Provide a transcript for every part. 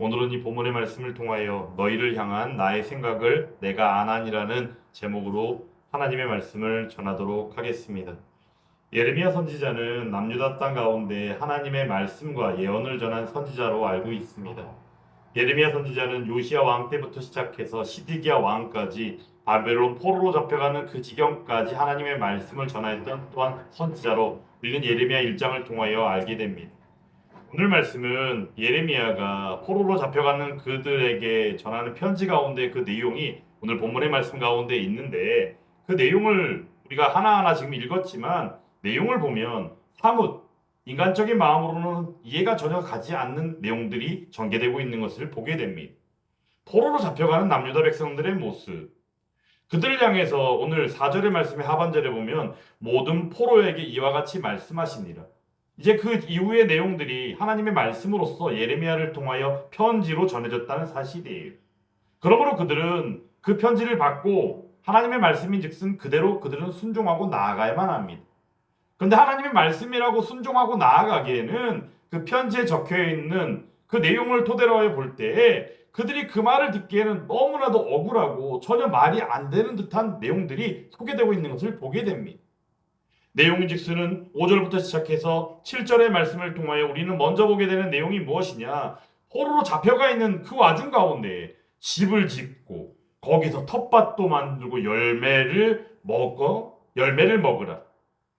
오늘은 이 본문의 말씀을 통하여 너희를 향한 나의 생각을 내가 안하니라는 제목으로 하나님의 말씀을 전하도록 하겠습니다. 예레미야 선지자는 남유다 땅 가운데 하나님의 말씀과 예언을 전한 선지자로 알고 있습니다. 예레미야 선지자는 요시야 왕 때부터 시작해서 시드기야 왕까지 바벨론 포로로 잡혀가는 그 지경까지 하나님의 말씀을 전하였던 또한 선지자로 우리는 예레미야 1장을 통하여 알게 됩니다. 오늘 말씀은 예레미야가 포로로 잡혀가는 그들에게 전하는 편지 가운데 그 내용이 오늘 본문의 말씀 가운데 있는데 그 내용을 우리가 하나하나 지금 읽었지만 내용을 보면 사뭇 인간적인 마음으로는 이해가 전혀 가지 않는 내용들이 전개되고 있는 것을 보게 됩니다. 포로로 잡혀가는 남유다 백성들의 모습. 그들을 향해서 오늘 4절의 말씀의 하반절에 보면 모든 포로에게 이와 같이 말씀하시니라. 이제 그 이후의 내용들이 하나님의 말씀으로서 예레미야를 통하여 편지로 전해졌다는 사실이에요. 그러므로 그들은 그 편지를 받고 하나님의 말씀인 즉슨 그대로 그들은 순종하고 나아가야만 합니다. 그런데 하나님의 말씀이라고 순종하고 나아가기에는 그 편지에 적혀 있는 그 내용을 토대로 볼 때에 그들이 그 말을 듣기에는 너무나도 억울하고 전혀 말이 안 되는 듯한 내용들이 소개되고 있는 것을 보게 됩니다. 내용인즉슨은 5절부터 시작해서 7절의 말씀을 통하여 우리는 먼저 보게 되는 내용이 무엇이냐? 포로로 잡혀가 있는 그 와중 가운데 집을 짓고 거기서 텃밭도 만들고 열매를 먹어 열매를 먹으라.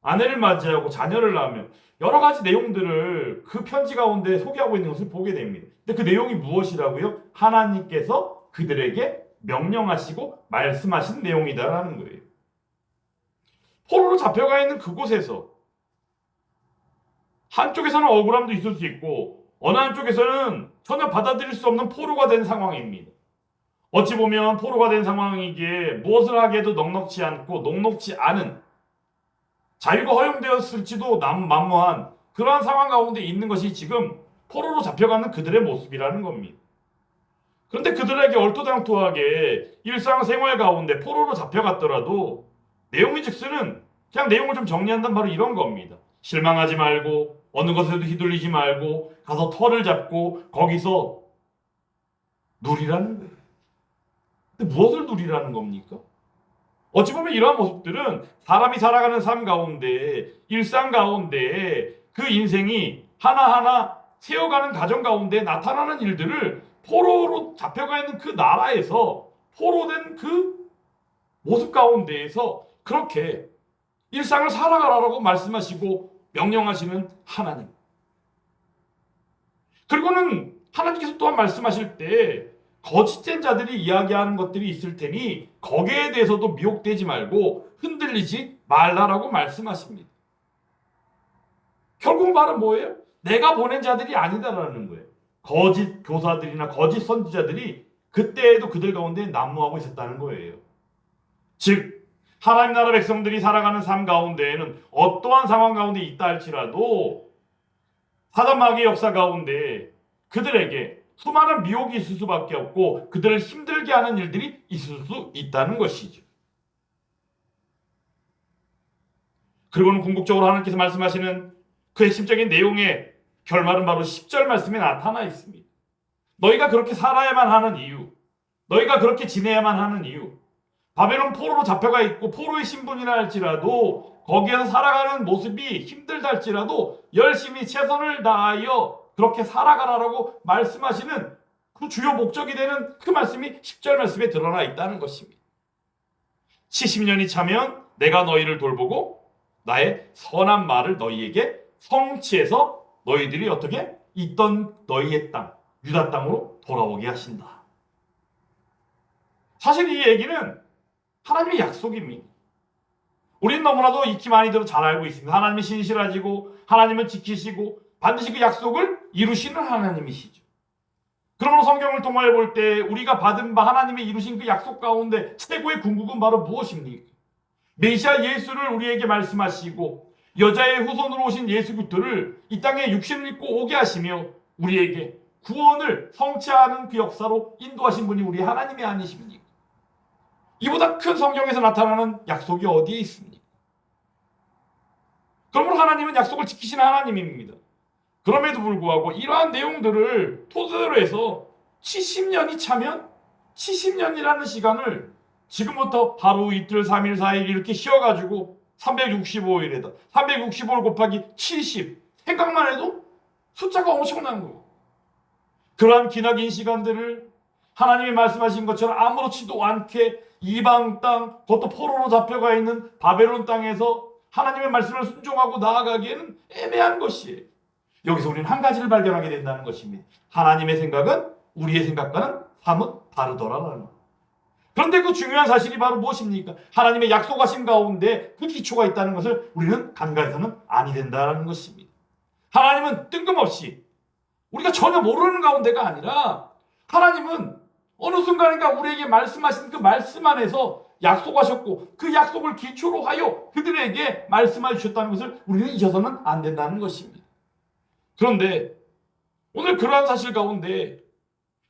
아내를 맞이하고 자녀를 낳으면 여러 가지 내용들을 그 편지 가운데 소개하고 있는 것을 보게 됩니다. 근데 그 내용이 무엇이라고요? 하나님께서 그들에게 명령하시고 말씀하신 내용이다라는 거예요. 포로로 잡혀가 있는 그곳에서 한쪽에서는 억울함도 있을 수 있고 어느 한쪽에서는 전혀 받아들일 수 없는 포로가 된 상황입니다. 어찌 보면 포로가 된 상황이기에 무엇을 하기에도 넉넉지 않고 녹록지 않은 자유가 허용되었을지도 남 만무한 그러한 상황 가운데 있는 것이 지금 포로로 잡혀가는 그들의 모습이라는 겁니다. 그런데 그들에게 얼토당토하게 일상생활 가운데 포로로 잡혀갔더라도 내용이 즉슨은 그냥 내용을 좀 정리한다면 바로 이런 겁니다. 실망하지 말고 어느 것에도 휘둘리지 말고 가서 털을 잡고 거기서 누리라는 거예요. 근데 무엇을 누리라는 겁니까? 어찌 보면 이러한 모습들은 사람이 살아가는 삶 가운데 일상 가운데 그 인생이 하나하나 세워가는 가정 가운데 나타나는 일들을 포로로 잡혀가 있는 그 나라에서 포로된 그 모습 가운데에서 그렇게 일상을 살아가라고 말씀하시고 명령하시는 하나님. 그리고는 하나님께서 또한 말씀하실 때 거짓된 자들이 이야기하는 것들이 있을 테니 거기에 대해서도 미혹되지 말고 흔들리지 말라라고 말씀하십니다. 결국 말은 뭐예요? 내가 보낸 자들이 아니다라는 거예요. 거짓 교사들이나 거짓 선지자들이 그때에도 그들 가운데 난무하고 있었다는 거예요. 즉 하나님 나라 백성들이 살아가는 삶 가운데에는 어떠한 상황 가운데 있다 할지라도 사단마귀의 역사 가운데 그들에게 수많은 미혹이 있을 수밖에 없고 그들을 힘들게 하는 일들이 있을 수 있다는 것이죠. 그리고는 궁극적으로 하나님께서 말씀하시는 그 핵심적인 내용의 결말은 바로 10절 말씀에 나타나 있습니다. 너희가 그렇게 살아야만 하는 이유, 너희가 그렇게 지내야만 하는 이유, 바벨론 포로로 잡혀가 있고 포로의 신분이라 할지라도 거기에서 살아가는 모습이 힘들다 할지라도 열심히 최선을 다하여 그렇게 살아가라라고 말씀하시는 그 주요 목적이 되는 그 말씀이 10절 말씀에 드러나 있다는 것입니다. 70년이 차면 내가 너희를 돌보고 나의 선한 말을 너희에게 성취해서 너희들이 어떻게 있던 너희의 땅, 유다 땅으로 돌아오게 하신다. 사실 이 얘기는 하나님의 약속입니다. 우리는 너무나도 익히 많이들 잘 알고 있습니다. 하나님이 신실하시고 하나님은 지키시고 반드시 그 약속을 이루시는 하나님이시죠. 그러므로 성경을 통하여 볼 때 우리가 받은 바 하나님이 이루신 그 약속 가운데 최고의 궁극은 바로 무엇입니까? 메시아 예수를 우리에게 말씀하시고 여자의 후손으로 오신 예수 그리스도를 이 땅에 육신을 입고 오게 하시며 우리에게 구원을 성취하는 그 역사로 인도하신 분이 우리 하나님이 아니십니까? 이보다 큰 성경에서 나타나는 약속이 어디에 있습니까? 그러므로 하나님은 약속을 지키시는 하나님입니다. 그럼에도 불구하고 이러한 내용들을 토대로 해서 70년이 차면 70년이라는 시간을 지금부터 하루 이틀 3일 4일 이렇게 쉬어가지고 365일에다 365일 곱하기 70 생각만 해도 숫자가 엄청난 거고 그러한 기나긴 시간들을 하나님이 말씀하신 것처럼 아무렇지도 않게 이방 땅 그것도 포로로 잡혀가 있는 바벨론 땅에서 하나님의 말씀을 순종하고 나아가기에는 애매한 것이에요. 여기서 우리는 한 가지를 발견하게 된다는 것입니다. 하나님의 생각은 우리의 생각과는 사뭇 다르더라라는 것. 그런데 그 중요한 사실이 바로 무엇입니까? 하나님의 약속하신 가운데 그 기초가 있다는 것을 우리는 간과해서는 아니 된다는 것입니다. 하나님은 뜬금없이 우리가 전혀 모르는 가운데가 아니라 하나님은 어느 순간인가 우리에게 말씀하신 그 말씀 안에서 약속하셨고 그 약속을 기초로 하여 그들에게 말씀해 주셨다는 것을 우리는 잊어서는 안 된다는 것입니다. 그런데 오늘 그러한 사실 가운데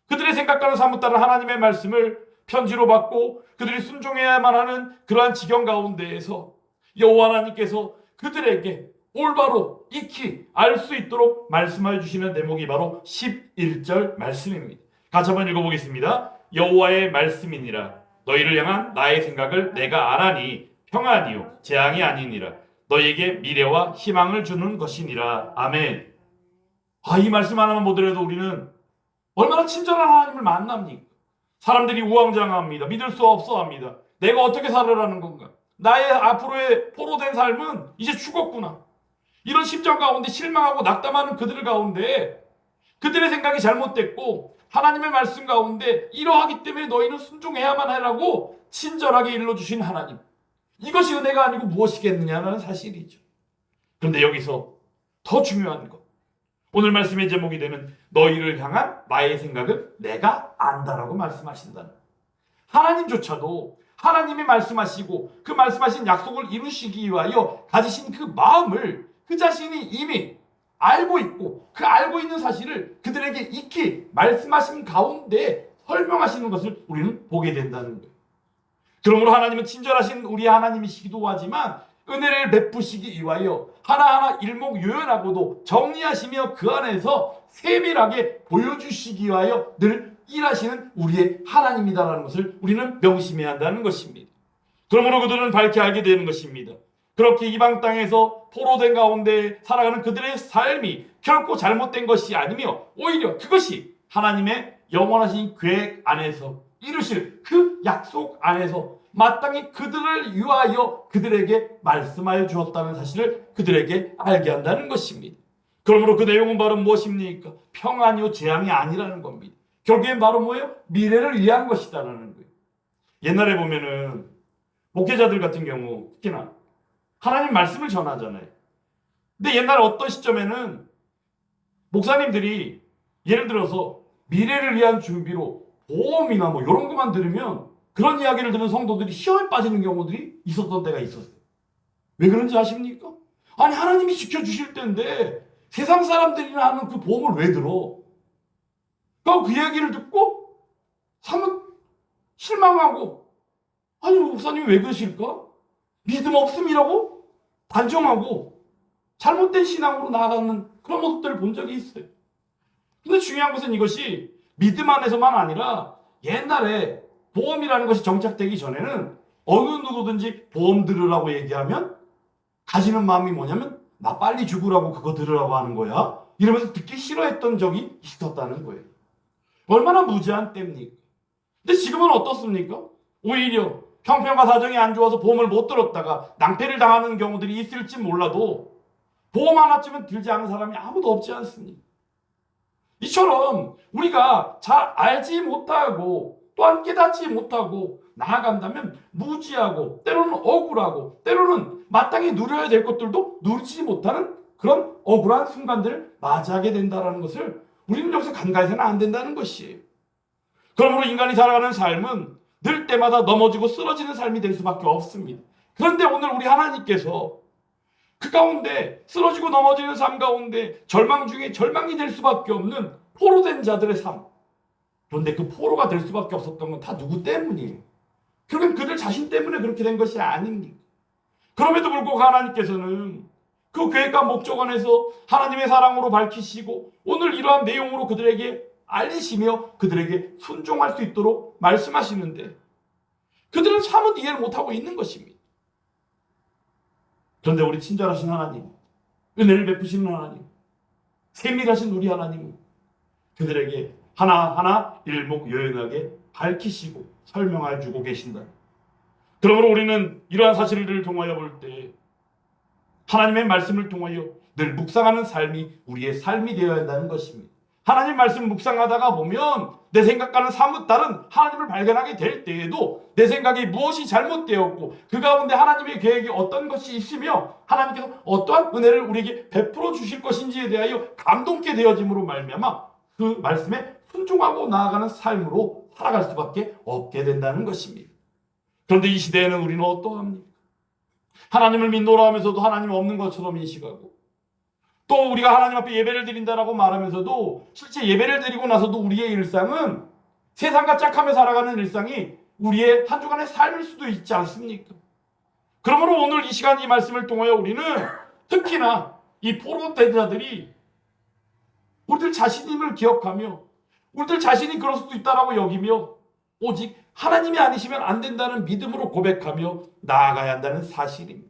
그들의 생각과는 사뭇 다른 하나님의 말씀을 편지로 받고 그들이 순종해야만 하는 그러한 지경 가운데에서 여호와 하나님께서 그들에게 올바로 익히 알 수 있도록 말씀해 주시는 대목이 바로 11절 말씀입니다. 같이 한번 읽어보겠습니다. 여호와의 말씀이니라 너희를 향한 나의 생각을 내가 아나니 평안이요 재앙이 아니니라 너희에게 미래와 희망을 주는 것이니라 아멘. 아, 이 말씀 하나만 보더라도 우리는 얼마나 친절한 하나님을 만납니까? 사람들이 우왕좌왕합니다. 믿을 수 없어 합니다. 내가 어떻게 살아라는 건가? 나의 앞으로의 포로된 삶은 이제 죽었구나. 이런 심정 가운데 실망하고 낙담하는 그들 가운데 그들의 생각이 잘못됐고 하나님의 말씀 가운데 이러하기 때문에 너희는 순종해야만 하라고 친절하게 일러주신 하나님. 이것이 은혜가 아니고 무엇이겠느냐는 사실이죠. 그런데 여기서 더 중요한 것. 오늘 말씀의 제목이 되는 너희를 향한 나의 생각을 내가 안다라고 말씀하신다는. 하나님조차도 하나님이 말씀하시고 그 말씀하신 약속을 이루시기 위하여 가지신 그 마음을 그 자신이 이미 알고 있고 그 알고 있는 사실을 그들에게 익히 말씀하신 가운데 설명하시는 것을 우리는 보게 된다는 거예요. 그러므로 하나님은 친절하신 우리 하나님이시기도 하지만 은혜를 베푸시기 위하여 하나하나 일목요연하고도 정리하시며 그 안에서 세밀하게 보여주시기 위하여 늘 일하시는 우리의 하나님이다라는 것을 우리는 명심해야 한다는 것입니다. 그러므로 그들은 밝게 알게 되는 것입니다. 그렇게 이방 땅에서 포로된 가운데 살아가는 그들의 삶이 결코 잘못된 것이 아니며 오히려 그것이 하나님의 영원하신 계획 안에서 이루실 그 약속 안에서 마땅히 그들을 위하여 그들에게 말씀하여 주었다는 사실을 그들에게 알게 한다는 것입니다. 그러므로 그 내용은 바로 무엇입니까? 평안이요 재앙이 아니라는 겁니다. 결국엔 바로 뭐예요? 미래를 위한 것이다라는 거예요. 옛날에 보면은 목회자들 같은 경우 특히나 하나님 말씀을 전하잖아요. 근데 옛날 어떤 시점에는 목사님들이 예를 들어서 미래를 위한 준비로 보험이나 뭐 이런 것만 들으면 그런 이야기를 들은 성도들이 시험에 빠지는 경우들이 있었던 때가 있었어요. 왜 그런지 아십니까? 아니 하나님이 지켜주실 텐데 세상 사람들이나 하는 그 보험을 왜 들어? 그그 이야기를 듣고 사뭇 실망하고 아니 목사님이 왜 그러실까? 믿음 없음이라고 단정하고 잘못된 신앙으로 나아가는 그런 모습들을 본 적이 있어요. 근데 중요한 것은 이것이 믿음 안에서만 아니라 옛날에 보험이라는 것이 정착되기 전에는 어느 누구든지 보험 들으라고 얘기하면 가지는 마음이 뭐냐면 나 빨리 죽으라고 그거 들으라고 하는 거야. 이러면서 듣기 싫어했던 적이 있었다는 거예요. 얼마나 무지한 때입니까? 근데 지금은 어떻습니까? 오히려 형편과 사정이 안 좋아서 보험을 못 들었다가 낭패를 당하는 경우들이 있을지 몰라도 보험 하나쯤은 들지 않은 사람이 아무도 없지 않습니까? 이처럼 우리가 잘 알지 못하고 또한 깨닫지 못하고 나아간다면 무지하고 때로는 억울하고 때로는 마땅히 누려야 될 것들도 누리지 못하는 그런 억울한 순간들을 맞이하게 된다는 것을 우리는 여기서 간과해서는 안 된다는 것이에요. 그러므로 인간이 살아가는 삶은 늘 때마다 넘어지고 쓰러지는 삶이 될 수밖에 없습니다. 그런데 오늘 우리 하나님께서 그 가운데 쓰러지고 넘어지는 삶 가운데 절망 중에 절망이 될 수밖에 없는 포로된 자들의 삶. 그런데 그 포로가 될 수밖에 없었던 건 다 누구 때문이에요? 결국엔 그들 자신 때문에 그렇게 된 것이 아닙니까? 그럼에도 불구하고 하나님께서는 그 계획과 목적 안에서 하나님의 사랑으로 밝히시고 오늘 이러한 내용으로 그들에게 알리시며 그들에게 순종할 수 있도록 말씀하시는데 그들은 참은 이해를 못하고 있는 것입니다. 그런데 우리 친절하신 하나님, 은혜를 베푸시는 하나님, 세밀하신 우리 하나님은 그들에게 하나하나 일목요연하게 밝히시고 설명해 주고 계신다. 그러므로 우리는 이러한 사실을 통하여 볼 때 하나님의 말씀을 통하여 늘 묵상하는 삶이 우리의 삶이 되어야 한다는 것입니다. 하나님 말씀 묵상하다가 보면 내 생각과는 사뭇 다른 하나님을 발견하게 될 때에도 내 생각이 무엇이 잘못되었고 그 가운데 하나님의 계획이 어떤 것이 있으며 하나님께서 어떠한 은혜를 우리에게 베풀어 주실 것인지에 대하여 감동케 되어짐으로 말미암아 그 말씀에 순종하고 나아가는 삶으로 살아갈 수밖에 없게 된다는 것입니다. 그런데 이 시대에는 우리는 어떠합니까? 하나님을 믿노라 하면서도 하나님 없는 것처럼 인식하고 또 우리가 하나님 앞에 예배를 드린다라고 말하면서도 실제 예배를 드리고 나서도 우리의 일상은 세상과 짝하며 살아가는 일상이 우리의 한 주간의 삶일 수도 있지 않습니까? 그러므로 오늘 이 시간 이 말씀을 통하여 우리는 특히나 이 포로 대자들이 우리들 자신임을 기억하며 우리들 자신이 그럴 수도 있다라고 여기며 오직 하나님이 아니시면 안 된다는 믿음으로 고백하며 나아가야 한다는 사실입니다.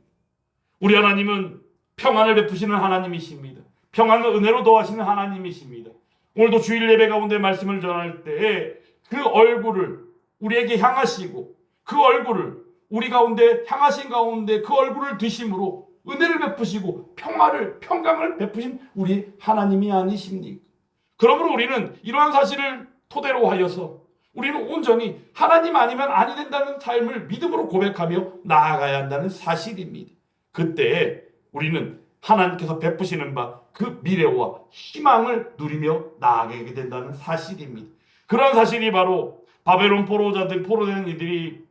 우리 하나님은 평안을 베푸시는 하나님이십니다. 평안을 은혜로 도하시는 하나님이십니다. 오늘도 주일 예배 가운데 말씀을 전할 때그 얼굴을 우리에게 향하시고 그 얼굴을 우리 가운데 향하신 가운데 그 얼굴을 드심으로 은혜를 베푸시고 평화를 평강을 베푸신 우리 하나님이 아니십니까? 그러므로 우리는 이러한 사실을 토대로 하여서 우리는 온전히 하나님 아니면 아니 된다는 삶을 믿음으로 고백하며 나아가야 한다는 사실입니다. 그때 우리는 하나님께서 베푸시는 바 그 미래와 희망을 누리며 나아가게 된다는 사실입니다. 그런 사실이 바로 바벨론 포로자들 포로된 이들이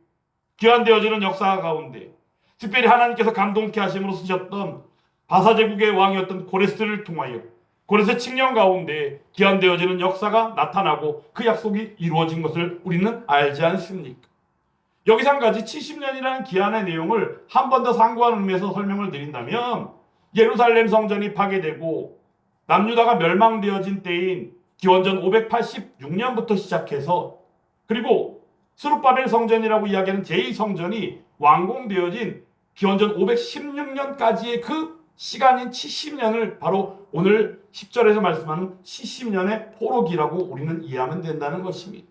귀환되어지는 역사 가운데 특별히 하나님께서 감동케 하심으로 쓰셨던 바사제국의 왕이었던 고레스를 통하여 고레스 칙령 가운데 귀환되어지는 역사가 나타나고 그 약속이 이루어진 것을 우리는 알지 않습니까? 여기서 한 가지 70년이라는 기한의 내용을 한 번 더 상고한 의미에서 설명을 드린다면 예루살렘 성전이 파괴되고 남유다가 멸망되어진 때인 기원전 586년부터 시작해서 그리고 스룹바벨 성전이라고 이야기하는 제2성전이 완공되어진 기원전 516년까지의 그 시간인 70년을 바로 오늘 10절에서 말씀하는 70년의 포로기라고 우리는 이해하면 된다는 것입니다.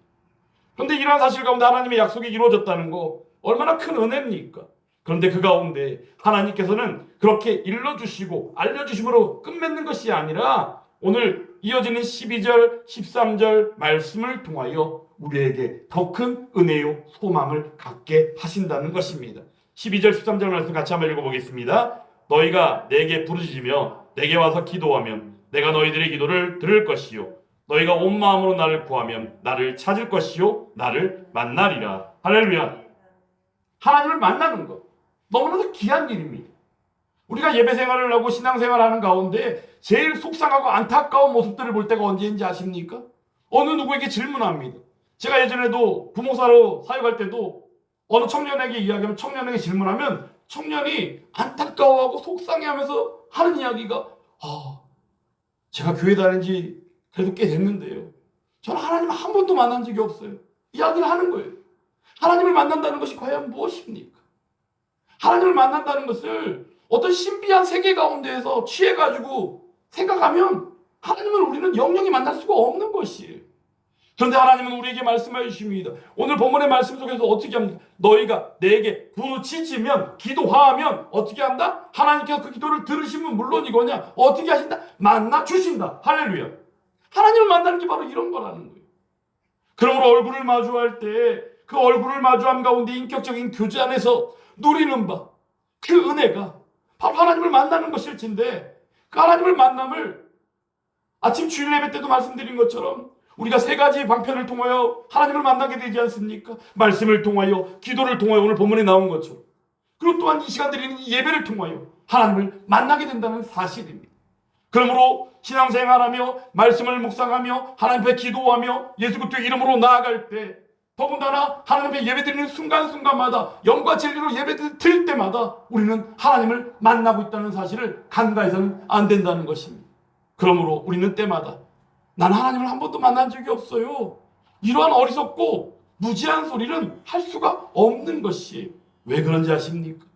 그런데 이러한 사실 가운데 하나님의 약속이 이루어졌다는 거 얼마나 큰 은혜입니까? 그런데 그 가운데 하나님께서는 그렇게 일러주시고 알려주심으로 끝맺는 것이 아니라 오늘 이어지는 12절, 13절 말씀을 통하여 우리에게 더 큰 은혜요 소망을 갖게 하신다는 것입니다. 12절, 13절 말씀 같이 한번 읽어보겠습니다. 너희가 내게 부르짖으며 내게 와서 기도하면 내가 너희들의 기도를 들을 것이요 너희가 온 마음으로 나를 구하면 나를 찾을 것이요 나를 만나리라. 할렐루야. 하나님을 만나는 것 너무나도 귀한 일입니다. 우리가 예배 생활을 하고 신앙 생활을 하는 가운데 제일 속상하고 안타까운 모습들을 볼 때가 언제인지 아십니까? 어느 누구에게 질문합니다. 제가 예전에도 부모사로 사역할 때도 어느 청년에게 이야기하면 청년에게 질문하면 청년이 안타까워하고 속상해하면서 하는 이야기가 아 제가 교회 다닌 지 그래도 꽤 됐는데요. 저는 하나님 한 번도 만난 적이 없어요. 이야기를 하는 거예요. 하나님을 만난다는 것이 과연 무엇입니까? 하나님을 만난다는 것을 어떤 신비한 세계 가운데에서 취해가지고 생각하면 하나님을 우리는 영영히 만날 수가 없는 것이에요. 그런데 하나님은 우리에게 말씀해 주십니다. 오늘 본문의 말씀 속에서 어떻게 합니까? 너희가 내게 부르짖으면 기도하면 어떻게 한다? 하나님께서 그 기도를 들으시면 물론이거냐 어떻게 하신다? 만나 주신다. 할렐루야. 하나님을 만나는 게 바로 이런 거라는 거예요. 그러므로 얼굴을 마주할 때 그 얼굴을 마주함 가운데 인격적인 교제 안에서 누리는 바 그 은혜가 바로 하나님을 만나는 것일진데 그 하나님을 만남을 아침 주일 예배 때도 말씀드린 것처럼 우리가 세 가지 방편을 통하여 하나님을 만나게 되지 않습니까? 말씀을 통하여, 기도를 통하여 오늘 본문에 나온 것처럼. 그리고 또한 이 시간 드리는 이 예배를 통하여 하나님을 만나게 된다는 사실입니다. 그러므로 신앙생활하며 말씀을 묵상하며 하나님 앞에 기도하며 예수 그리스도의 이름으로 나아갈 때 더군다나 하나님 앞에 예배드리는 순간순간마다 영과 진리로 예배 드릴 때마다 우리는 하나님을 만나고 있다는 사실을 간과해서는 안 된다는 것입니다. 그러므로 우리는 때마다 난 하나님을 한 번도 만난 적이 없어요. 이러한 어리석고 무지한 소리는 할 수가 없는 것이 왜 그런지 아십니까?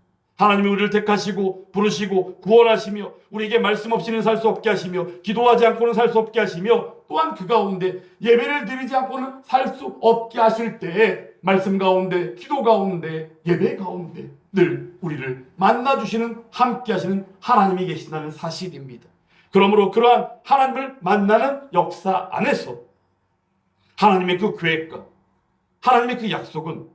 하나님이 우리를 택하시고 부르시고 구원하시며 우리에게 말씀 없이는 살 수 없게 하시며 기도하지 않고는 살 수 없게 하시며 또한 그 가운데 예배를 드리지 않고는 살 수 없게 하실 때에 말씀 가운데 기도 가운데 예배 가운데 늘 우리를 만나 주시는 함께 하시는 하나님이 계신다는 사실입니다. 그러므로 그러한 하나님을 만나는 역사 안에서 하나님의 그 계획과 하나님의 그 약속은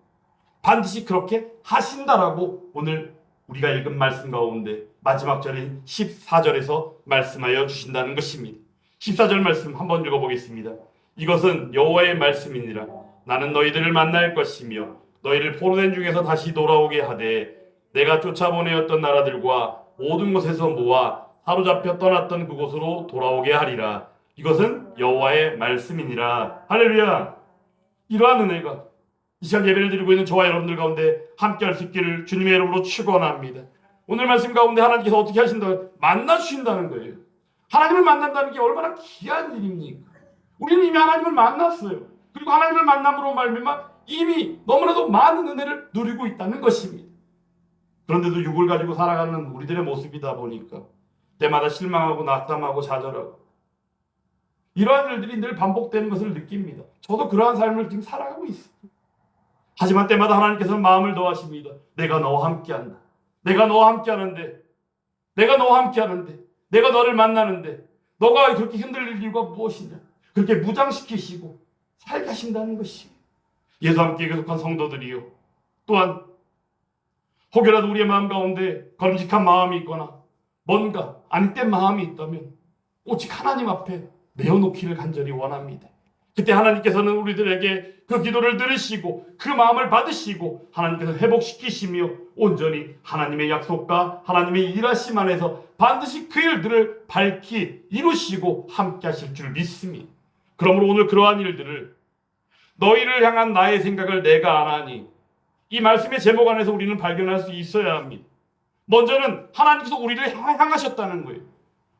반드시 그렇게 하신다라고 오늘 우리가 읽은 말씀 가운데 마지막 절인 14절에서 말씀하여 주신다는 것입니다. 14절 말씀 한번 읽어보겠습니다. 이것은 여호와의 말씀이니라. 나는 너희들을 만날 것이며 너희를 포로된 중에서 다시 돌아오게 하되 내가 쫓아보내었던 나라들과 모든 곳에서 모아 사로잡혀 떠났던 그곳으로 돌아오게 하리라. 이것은 여호와의 말씀이니라. 할렐루야. 이러한 은혜가 이 시간 예배를 드리고 있는 저와 여러분들 가운데 함께 할 수 있기를 주님의 이름으로 축원합니다. 오늘 말씀 가운데 하나님께서 어떻게 하신다? 만나 주신다는 거예요. 하나님을 만난다는 게 얼마나 귀한 일입니까? 우리는 이미 하나님을 만났어요. 그리고 하나님을 만남으로 말미암아 이미 너무나도 많은 은혜를 누리고 있다는 것입니다. 그런데도 육을 가지고 살아가는 우리들의 모습이다 보니까 때마다 실망하고 낙담하고 좌절하고 이러한 일들이 늘 반복되는 것을 느낍니다. 저도 그러한 삶을 지금 살아가고 있어요. 하지만 때마다 하나님께서는 마음을 더하십니다. 내가 너와 함께한다. 내가 너와 함께하는데, 내가 너와 함께하는데, 내가 너를 만나는데, 너가 그렇게 흔들릴 이유가 무엇이냐? 그렇게 무장시키시고 살게 하신다는 것이 예수 함께 계속한 성도들이요. 또한 혹여라도 우리의 마음 가운데 거름직한 마음이 있거나 뭔가 아니된 마음이 있다면 오직 하나님 앞에 내어놓기를 간절히 원합니다. 그때 하나님께서는 우리들에게 그 기도를 들으시고 그 마음을 받으시고 하나님께서 회복시키시며 온전히 하나님의 약속과 하나님의 일하심 안에서 반드시 그 일들을 밝히 이루시고 함께 하실 줄 믿습니다. 그러므로 오늘 그러한 일들을 너희를 향한 나의 생각을 내가 아나니 이 말씀의 제목 안에서 우리는 발견할 수 있어야 합니다. 먼저는 하나님께서 우리를 향- 향하셨다는 거예요.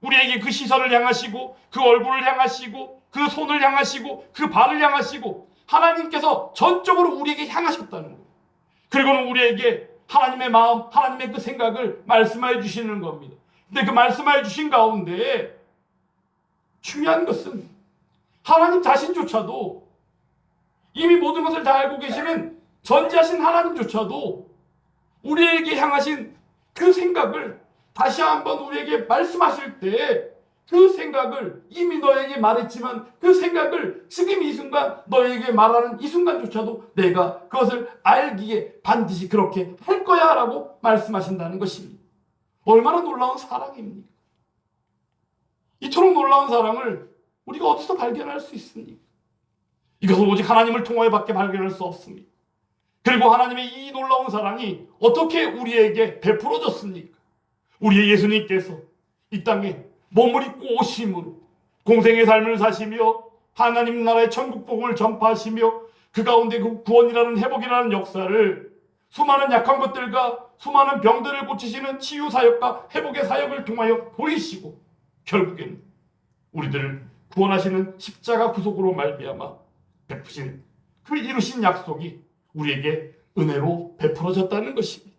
우리에게 그 시선을 향하시고 그 얼굴을 향하시고 그 손을 향하시고 그 발을 향하시고 하나님께서 전적으로 우리에게 향하셨다는 거예요. 그리고는 우리에게 하나님의 마음, 하나님의 그 생각을 말씀하여 주시는 겁니다. 근데 그 말씀하여 주신 가운데 중요한 것은 하나님 자신조차도 이미 모든 것을 다 알고 계시는 전지하신 하나님조차도 우리에게 향하신 그 생각을 다시 한번 우리에게 말씀하실 때 그 생각을 이미 너에게 말했지만 그 생각을 지금 이 순간 너에게 말하는 이 순간조차도 내가 그것을 알기에 반드시 그렇게 할 거야 라고 말씀하신다는 것입니다. 얼마나 놀라운 사랑입니까? 이토록 놀라운 사랑을 우리가 어디서 발견할 수 있습니까? 이것은 오직 하나님을 통하여 밖에 발견할 수 없습니다. 그리고 하나님의 이 놀라운 사랑이 어떻게 우리에게 베풀어졌습니까? 우리의 예수님께서 이 땅에 몸을 입고 오심으로 공생의 삶을 사시며 하나님 나라의 천국 복음을 전파하시며 그 가운데 그 구원이라는 회복이라는 역사를 수많은 약한 것들과 수많은 병들을 고치시는 치유 사역과 회복의 사역을 통하여 보이시고 결국에는 우리들을 구원하시는 십자가 구속으로 말미암아 베푸신 그 이루신 약속이 우리에게 은혜로 베풀어졌다는 것입니다.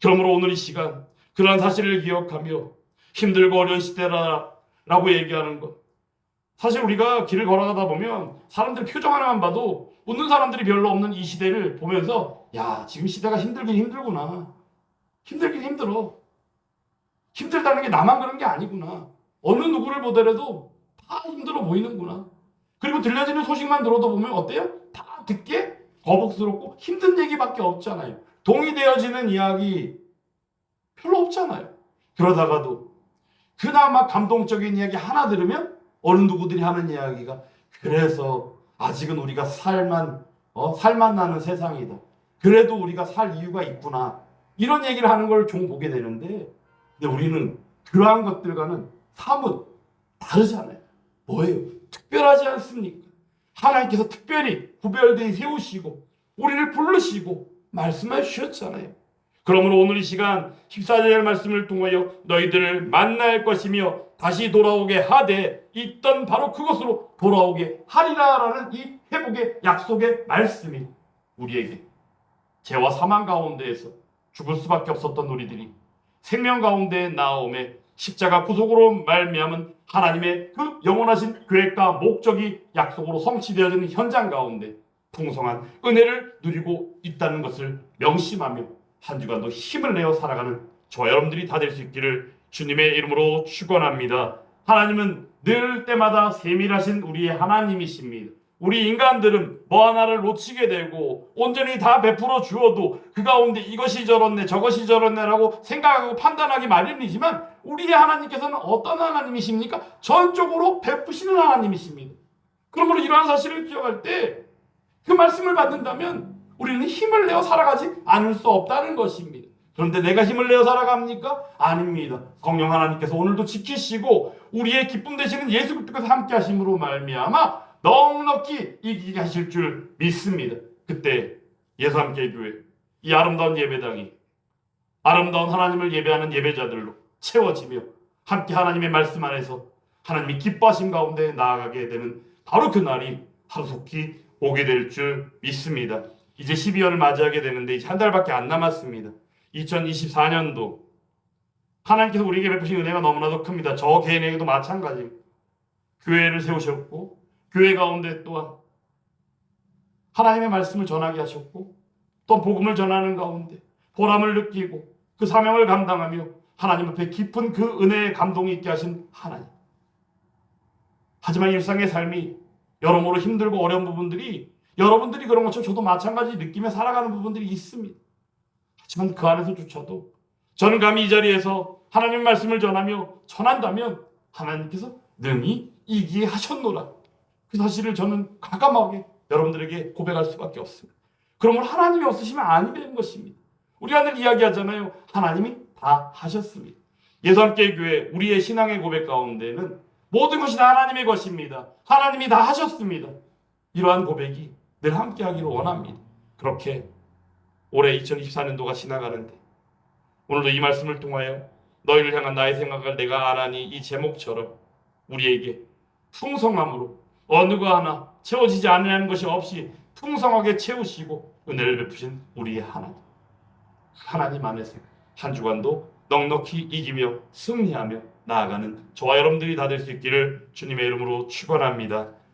그러므로 오늘 이 시간 그러한 사실을 기억하며 힘들고 어려운 시대라라고 얘기하는 것. 사실 우리가 길을 걸어가다 보면 사람들 표정 하나만 봐도 웃는 사람들이 별로 없는 이 시대를 보면서 야 지금 시대가 힘들긴 힘들구나. 힘들긴 힘들어. 힘들다는 게 나만 그런 게 아니구나. 어느 누구를 보더라도 다 힘들어 보이는구나. 그리고 들려지는 소식만 들어도 보면 어때요? 다 듣기에 거북스럽고 힘든 얘기밖에 없잖아요. 동의되어지는 이야기 별로 없잖아요. 그러다가도 그나마 감동적인 이야기 하나 들으면 어느 누구들이 하는 이야기가 그래서 아직은 우리가 살만 어 살만 나는 세상이다. 그래도 우리가 살 이유가 있구나. 이런 얘기를 하는 걸 종 보게 되는데 근데 우리는 그러한 것들과는 사뭇 다르잖아요. 뭐예요? 특별하지 않습니까? 하나님께서 특별히 구별되어 세우시고 우리를 부르시고 말씀해 주셨잖아요. 그러므로 오늘 이 시간 14절 말씀을 통하여 너희들을 만날 것이며 다시 돌아오게 하되 있던 바로 그것으로 돌아오게 하리라라는 이 회복의 약속의 말씀이 우리에게 죄와 사망 가운데에서 죽을 수밖에 없었던 우리들이 생명 가운데 나옴에 십자가 구속으로 말미암은 하나님의 그 영원하신 계획과 목적이 약속으로 성취되어지는 현장 가운데 풍성한 은혜를 누리고 있다는 것을 명심하며 한 주간도 힘을 내어 살아가는 저와 여러분들이 다 될 수 있기를 주님의 이름으로 축원합니다. 하나님은 늘 때마다 세밀하신 우리의 하나님이십니다. 우리 인간들은 뭐 하나를 놓치게 되고 온전히 다 베풀어 주어도 그 가운데 이것이 저렇네 저것이 저렇네라고 생각하고 판단하기 마련이지만 우리의 하나님께서는 어떤 하나님이십니까? 전적으로 베푸시는 하나님이십니다. 그러므로 이러한 사실을 기억할 때 그 말씀을 받는다면 우리는 힘을 내어 살아가지 않을 수 없다는 것입니다. 그런데 내가 힘을 내어 살아갑니까? 아닙니다. 성령 하나님께서 오늘도 지키시고 우리의 기쁨 되시는 예수 그리스도께서 함께 하심으로 말미암아 넉넉히 이기게 하실 줄 믿습니다. 그때 예수 함께 교회 이 아름다운 예배당이 아름다운 하나님을 예배하는 예배자들로 채워지며 함께 하나님의 말씀 안에서 하나님이 기뻐하심 가운데 나아가게 되는 바로 그 날이 하루속히 오게 될 줄 믿습니다. 이제 12월을 맞이하게 되는데 이제 한 달밖에 안 남았습니다. 2024년도 하나님께서 우리에게 베푸신 은혜가 너무나도 큽니다. 저 개인에게도 마찬가지입니다. 교회를 세우셨고 교회 가운데 또한 하나님의 말씀을 전하게 하셨고 또 복음을 전하는 가운데 보람을 느끼고 그 사명을 감당하며 하나님 앞에 깊은 그 은혜의 감동이 있게 하신 하나님. 하지만 일상의 삶이 여러모로 힘들고 어려운 부분들이 여러분들이 그런 것처럼 저도 마찬가지 느끼며 살아가는 부분들이 있습니다. 하지만 그 안에서조차도 저는 감히 이 자리에서 하나님 말씀을 전하며 전한다면 하나님께서 능히 이기게 하셨노라. 그 사실을 저는 가감하게 여러분들에게 고백할 수밖에 없습니다. 그러면 하나님이 없으시면 아니 되는 것입니다. 우리가 늘 이야기하잖아요. 하나님이 다 하셨습니다. 예수함께 교회 우리의 신앙의 고백 가운데는 모든 것이 다 하나님의 것입니다. 하나님이 다 하셨습니다. 이러한 고백이 늘 함께 하기를 원합니다. 그렇게 올해 2024년도가 지나가는데 오늘도 이 말씀을 통하여 너희를 향한 나의 생각을 내가 아나니 이 제목처럼 우리에게 풍성함으로 어느 거 하나 채워지지 않는 것이 없이 풍성하게 채우시고 은혜를 베푸신 우리의 하나님. 하나님 안에서 한 주간도 넉넉히 이기며 승리하며 나아가는 저와 여러분들이 다 될 수 있기를 주님의 이름으로 축원합니다.